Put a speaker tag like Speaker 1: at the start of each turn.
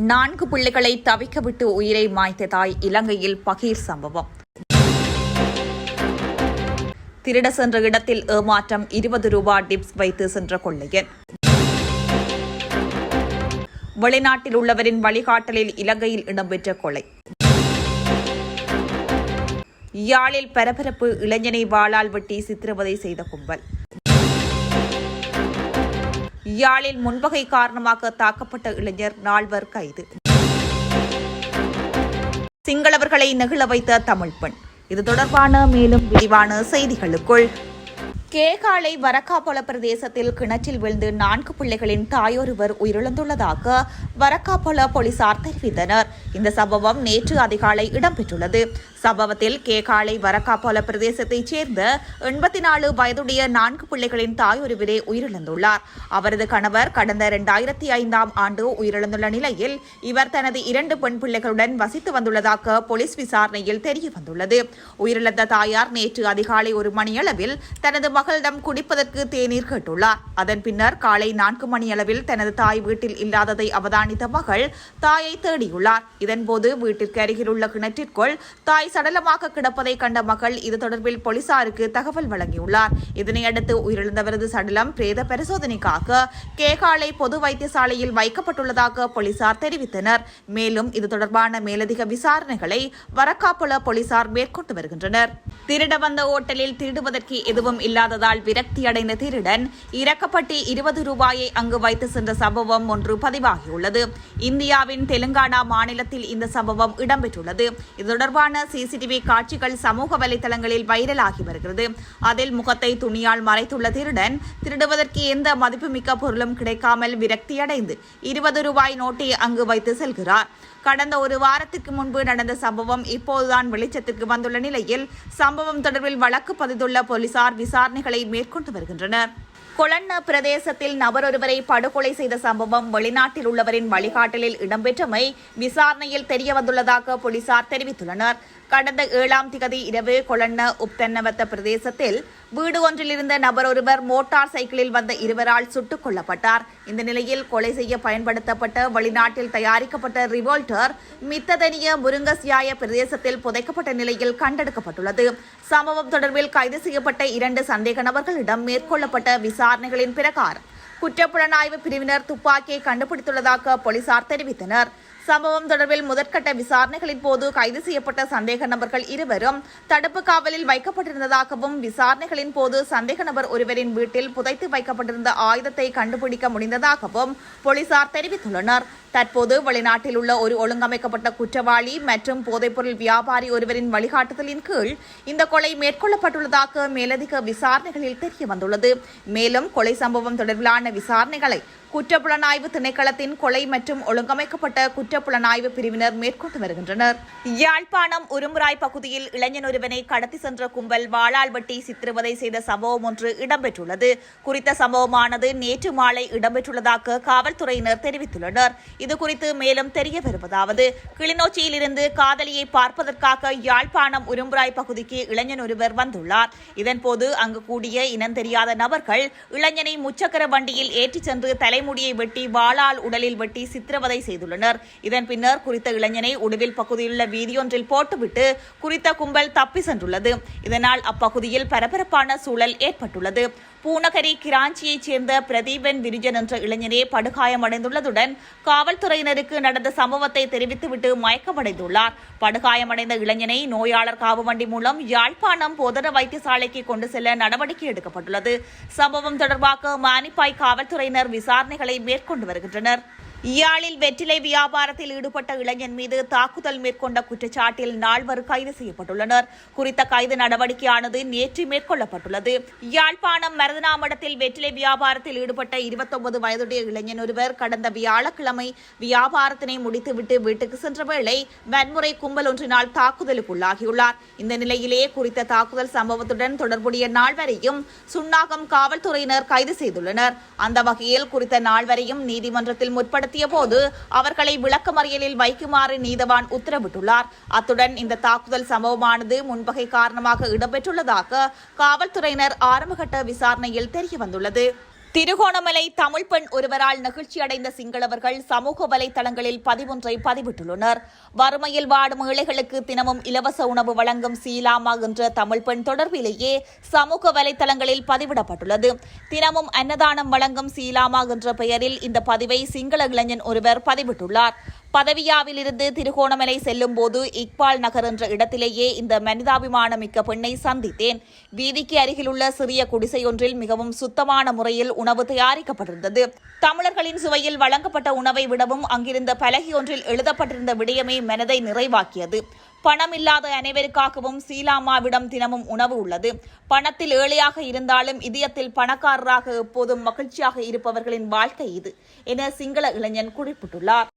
Speaker 1: நான்கு பிள்ளைகளை தவிக்க விட்டு உயிரை மாய்த்த தாய் இலங்கையில் பகீர் சம்பவம். திருட சென்ற இடத்தில் ஏமாற்றம் இருபது ரூபாய் டிப்ஸ் வைத்து சென்ற கொள்ளையன். வெளிநாட்டில் உள்ளவரின் வழிகாட்டலில் இலங்கையில் இடம்பெற்ற கொலை. யாழில் பரபரப்பு இளைஞனை வாளால் வெட்டி சித்திரவதை செய்த கும்பல். யாழில் முன்பகை காரணமாக தாக்கப்பட்ட இளைஞர் நால்வர் கைது. சிங்களவர்களை நெகிழ வைத்த தமிழ் பெண். இது தொடர்பான மேலும் விரிவான செய்திகளுக்குள். கேகாலை வரக்காபொல பிரதேசத்தில் கிணற்றில் விழுந்து நான்கு பிள்ளைகளின் தாயொருவர் உயிரிழந்துள்ளதாக வரக்காபொல போலீசார் தெரிவித்தனர். இந்த சம்பவம் நேற்று அதிகாலை இடம்பெற்றுள்ளது. சம்பவத்தில் கேகாலை வரக்காபொல பிரதேசத்தைச் சேர்ந்த எண்பத்தி நாலு வயதுடைய நான்கு பிள்ளைகளின் தாயொருவரே உயிரிழந்துள்ளார். அவரது கணவர் கடந்த இரண்டாயிரத்தி ஐந்தாம் ஆண்டு உயிரிழந்துள்ள நிலையில் இவர் தனது இரண்டு பெண் பிள்ளைகளுடன் வசித்து வந்துள்ளதாக போலீஸ் விசாரணையில் தெரிய வந்துள்ளது. உயிரிழந்த தாயார் நேற்று அதிகாலை ஒரு மணியளவில் தனது மகளிடம் குடிப்பதற்கு தேநீர் கேட்டுள்ளார். அதன் பின்னர் காலை நான்கு மணியளவில் தனது தாய் வீட்டில் இல்லாததை அவதானித்த மகள் தாயை தேடியுள்ளார். இதன்போது வீட்டிற்கு அருகில் உள்ள கிணற்றிற்குள் தாய் சடலமாக கிடப்பதை கண்ட மகள் இது தொடர்பில் போலீசாருக்கு தகவல் வழங்கியுள்ளார். இதனையடுத்து உயிரிழந்தவரது சடலம் பிரேத பரிசோதனைக்காக கேகாலை பொது வைத்தியசாலையில் வைக்கப்பட்டுள்ளதாக போலீசார் தெரிவித்தனர். மேலும் இது தொடர்பான மேலதிக விசாரணைகளை வரக்காப்புல போலீசார் மேற்கொண்டு வருகின்றனர். திருட வந்த ஓட்டலில் திருடுவதற்கு எதுவும் இல்லாததால் விரக்தியடைந்த திருடன் இறக்கப்பட்டு இருபது ரூபாயை அங்கு வைத்து சென்ற சம்பவம் ஒன்று பதிவாகியுள்ளது. இந்தியாவின் தெலுங்கானா மாநிலத்தில் இந்த சம்பவம் இடம்பெற்றுள்ளது. இது தொடர்பான சிசிடிவி காட்சிகள் சமூக வலைதளங்களில் வைரலாகி வருகிறது. அதில் முகத்தை துணியால் மறைத்துள்ள திருடன் திருடுவதற்கு எந்த மதிப்புமிக்க பொருளும் கிடைக்காமல் விரக்தியடைந்து இருபது ரூபாய் நோட்டை அங்கு வைத்து செல்கிறார். கடந்த ஒரு வாரத்துக்கு முன்பு நடந்த சம்பவம் இப்போதுதான் வெளிச்சத்துக்கு வந்துள்ள நிலையில் சம்பவம் தொடர்பில் வழக்கு பதிந்துள்ள போலீசார் விசாரணைகளை மேற்கொண்டு வருகின்றனர். கொலன்ன பிரதேசத்தில் நபரொருவரை படுகொலை செய்த சம்பவம் வெளிநாட்டில் உள்ளவரின் வழிகாட்டலில் இடம்பெற்றமை விசாரணையில் தெரியவந்துள்ளதாக போலீசார் தெரிவித்துள்ளனர். கடந்த ஏழாம் திகதி இரவு கொலன்ன உப்தன்னவத்த பிரதேசத்தில் வீடு ஒன்றில் இருந்த நபர் ஒருவர் மோட்டார் சைக்கிளில் வந்த இருவரால் சுட்டுக் கொல்லப்பட்டார். இந்த நிலையில் கொலை செய்ய பயன்படுத்தப்பட்ட வெளிநாட்டில் தயாரிக்கப்பட்ட ரிவோல்டர் மித்ததனிய முருங்கசியாய பிரதேசத்தில் புதைக்கப்பட்ட நிலையில் கண்டெடுக்கப்பட்டுள்ளது. சம்பவம் தொடர்பில் கைது செய்யப்பட்ட இரண்டு சந்தேக நபர்களிடம் மேற்கொள்ளப்பட்ட விசாரணைகளின் பிரகாரம் குற்றப்புலனாய்வு பிரிவினர் துப்பாக்கியை கண்டுபிடித்துள்ளதாக போலீசார் தெரிவித்தனர். சம்பவம் தொடர்பில் முதற்கட்ட விசாரணைகளின் போது கைது செய்யப்பட்ட சந்தேக நபர்கள் இருவரும் தடுப்பு காவலில் வைக்கப்பட்டிருந்ததாகவும் விசாரணைகளின் போது சந்தேக நபர் ஒருவரின் வீட்டில் புதைத்து வைக்கப்பட்டிருந்த ஆயுதத்தை கண்டுபிடிக்க முடிந்ததாகவும் போலீசார் தெரிவித்துள்ளனர். தற்போது வெளிநாட்டில் உள்ள ஒரு ஒழுங்கமைக்கப்பட்ட குற்றவாளி மற்றும் போதைப்பொருள் வியாபாரி ஒருவரின் வழிகாட்டுதலின் கீழ் இந்த கொலை மேற்கொள்ளப்பட்டுள்ளதாக மேலதிக விசாரணைகளில் தெரிய வந்துள்ளது மேலும் கொலை சம்பவம் தொடர்பிலான விசாரணைகளை குற்றப்புலனாய்வு திணைக்களத்தின் கொலை மற்றும் ஒழுங்கமைக்கப்பட்ட குற்றப்புலனாய்வு பிரிவினர் மேற்கொண்டு வருகின்றனர். யாழ்ப்பாணம் உருமுராய் பகுதியில் இளைஞன் ஒருவனை கடத்தி சென்ற கும்பல் வாளால் வெட்டி சித்திரவதை செய்த சம்பவம் ஒன்று இடம்பெற்றுள்ளது. குறித்த சம்பவமானது நேற்று மாலை இடம்பெற்றுள்ளதாக காவல்துறையினர் தெரிவித்துள்ளனர். இதுகுறித்து மேலும் தெரிய வருவதாவது. கிளிநொச்சியில் இருந்து காதலியை பார்ப்பதற்காக யாழ்ப்பாணம் உரும்புராய் பகுதிக்கு இளைஞன் ஒருவர் வந்துள்ளார். இதன்போது அங்கு கூடிய இனம் தெரியாத நபர்கள் இளைஞனை முச்சக்கர வண்டியில் ஏற்றிச் சென்று தலை தலைமுடியை வெட்டி வாளால் உடலில் வெட்டி சித்திரவதை செய்துள்ளனர். இதன் பின்னர் குறித்த இளைஞனை உடுவில் பகுதியிலுள்ள வீதியொன்றில் போட்டுவிட்டு குறித்த கும்பல் தப்பி சென்றுள்ளது. இதனால் அப்பகுதியில் பரபரப்பான சூழல் ஏற்பட்டுள்ளது. பூநகரி கிராஞ்சியைச் சேர்ந்த பிரதீபன் விரிஜன் என்ற இளைஞனே படுகாயமடைந்துள்ளதுடன் காவல்துறையினருக்கு நடந்த சம்பவத்தை தெரிவித்துவிட்டு மயக்கமடைந்துள்ளார். படுகாயமடைந்த இளைஞனை நோயாளர் காவு வண்டி மூலம் யாழ்ப்பாணம் பொதர வைத்தியசாலைக்கு கொண்டு செல்ல நடவடிக்கை எடுக்கப்பட்டுள்ளது. சம்பவம் தொடர்பாக மானிப்பாய் காவல்துறையினர் விசாரணைகளை மேற்கொண்டு வருகின்றனர். இயாழில் வெற்றிலை வியாபாரத்தில் ஈடுபட்ட இளைஞன் மீது தாக்குதல் மேற்கொண்ட குற்றச்சாட்டில் நால்வர் கைது செய்யப்பட்டுள்ளனர் குறித்த கைது நடவடிக்கையானது நேற்று மேற்கொள்ளப்பட்டுள்ளது யாழ்ப்பாணம் மருதனாமடத்தில் வெற்றிலை வியாபாரத்தில் ஈடுபட்ட இருபத்தொன்பது வயதுடைய இளைஞன் ஒருவர் கடந்த வியாழக்கிழமை வியாபாரத்தினை முடித்துவிட்டு வீட்டுக்கு சென்ற வேளை வன்முறை கும்பல் ஒன்றினால் தாக்குதலுக்குள்ளாகியுள்ளார் இந்த நிலையிலேயே குறித்த தாக்குதல் சம்பவத்துடன் தொடர்புடைய நால்வரையும் சுன்னாகம் காவல்துறையினர் கைது செய்துள்ளனர் அந்த வகையில் குறித்த நால்வரையும் நீதிமன்றத்தில் முற்படுத்த நடத்திய போது அவர்களை விளக்கமறியலில் வைக்குமாறு நீதவான் உத்தரவிட்டுள்ளார். அத்துடன் இந்த தாக்குதல் சம்பவமானது முன்பகை காரணமாக இடம்பெற்றுள்ளதாக காவல்துறையினர் ஆரம்பகட்ட விசாரணையில் தெரியவந்துள்ளது. திருகோணமலை தமிழ் பெண் ஒருவரால் நெகிழ்ச்சியடைந்த சிங்களவர்கள் சமூக வலைதளங்களில் பதிவொன்றை பதிவிட்டுள்ளனர். வறுமையில் வாடும் ஏழைகளுக்கு தினமும் இலவச உணவு வழங்கும் சீலாமா என்ற தமிழ் பெண் தொடர்பிலேயே சமூக வலைதளங்களில் பதிவிடப்பட்டுள்ளது. தினமும் அன்னதானம் வழங்கும் சீலாமா என்ற பெயரில் இந்த பதிவை சிங்கள இளைஞன் ஒருவர் பதிவிட்டுள்ளார். பதவியாவில் இருந்து திருகோணமலை செல்லும் போது இக்பால் நகர் என்ற இடத்திலேயே இந்த மனிதாபிமான மிக்க பெண்ணை சந்தித்தேன். வீதிக்கு அருகிலுள்ள சிறிய குடிசையொன்றில் மிகவும் சுத்தமான முறையில் உணவு தயாரிக்கப்பட்டிருந்தது. தமிழர்களின் சுவையில் வழங்கப்பட்ட உணவை விடவும் அங்கிருந்த பலகி ஒன்றில் எழுதப்பட்டிருந்த விடயமே மனதை நிறைவாக்கியது. பணம் இல்லாத அனைவருக்காகவும் சீலாமாவிடம் தினமும் உணவு உள்ளது. பணத்தில் ஏழையாக இருந்தாலும் இதயத்தில் பணக்காரராக எப்போதும் மகிழ்ச்சியாக இருப்பவர்களின் வாழ்க்கை இது என சிங்கள இளைஞன் குறிப்பிட்டுள்ளார்.